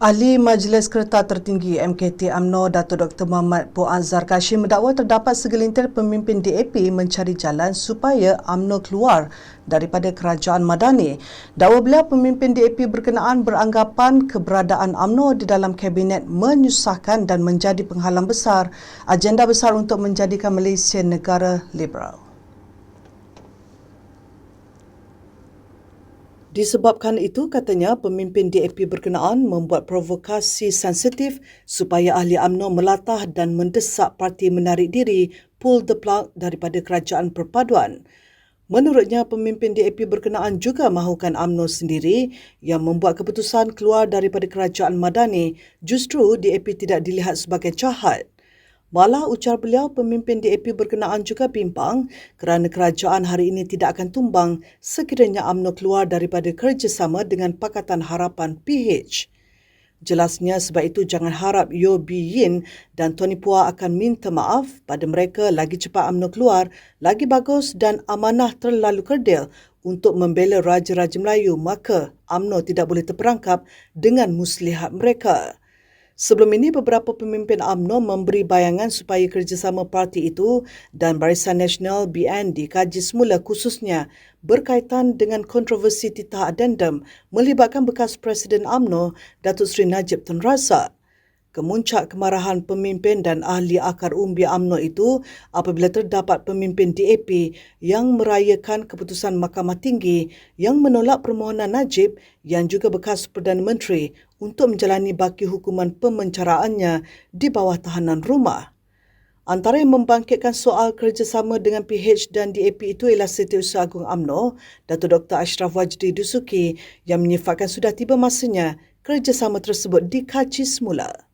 Ahli Majlis Kereta Tertinggi MKT AMNO Datuk Dr. Muhammad Po Azhar Kashim mendakwa terdapat segelintir pemimpin DAP mencari jalan supaya AMNO keluar daripada kerajaan Madani. Dakwa beliau pemimpin DAP berkenaan beranggapan keberadaan AMNO di dalam kabinet menyusahkan dan menjadi penghalang besar agenda besar untuk menjadikan Malaysia negara liberal. Disebabkan itu, katanya pemimpin DAP berkenaan membuat provokasi sensitif supaya ahli AMNO melatah dan mendesak parti menarik diri pull the plug daripada kerajaan perpaduan. Menurutnya, pemimpin DAP berkenaan juga mahukan AMNO sendiri yang membuat keputusan keluar daripada kerajaan Madani justru DAP tidak dilihat sebagai jahat. Malah ucar beliau pemimpin DAP berkenaan juga bimbang kerana kerajaan hari ini tidak akan tumbang sekiranya AMNO keluar daripada kerjasama dengan Pakatan Harapan PH. Jelasnya sebab itu jangan harap Yo Bi Yin dan Tony Pua akan minta maaf pada mereka lagi cepat AMNO keluar, lagi bagus dan amanah terlalu kerdil untuk membela Raja-Raja Melayu maka AMNO tidak boleh terperangkap dengan muslihat mereka. Sebelum ini, beberapa pemimpin AMNO memberi bayangan supaya kerjasama parti itu dan Barisan Nasional BN dikaji semula khususnya berkaitan dengan kontroversi titah adendum melibatkan bekas Presiden AMNO, Datuk Seri Najib Tun Razak. Kemuncak kemarahan pemimpin dan ahli akar umbi AMNO itu apabila terdapat pemimpin DAP yang merayakan keputusan Mahkamah Tinggi yang menolak permohonan Najib yang juga bekas Perdana Menteri untuk menjalani baki hukuman pemencaraannya di bawah tahanan rumah. Antara yang membangkitkan soal kerjasama dengan PH dan DAP itu ialah Setiausaha Agung AMNO, Datuk Dr. Ashraf Wajdi Dusuki yang menyifatkan sudah tiba masanya kerjasama tersebut dikaji semula.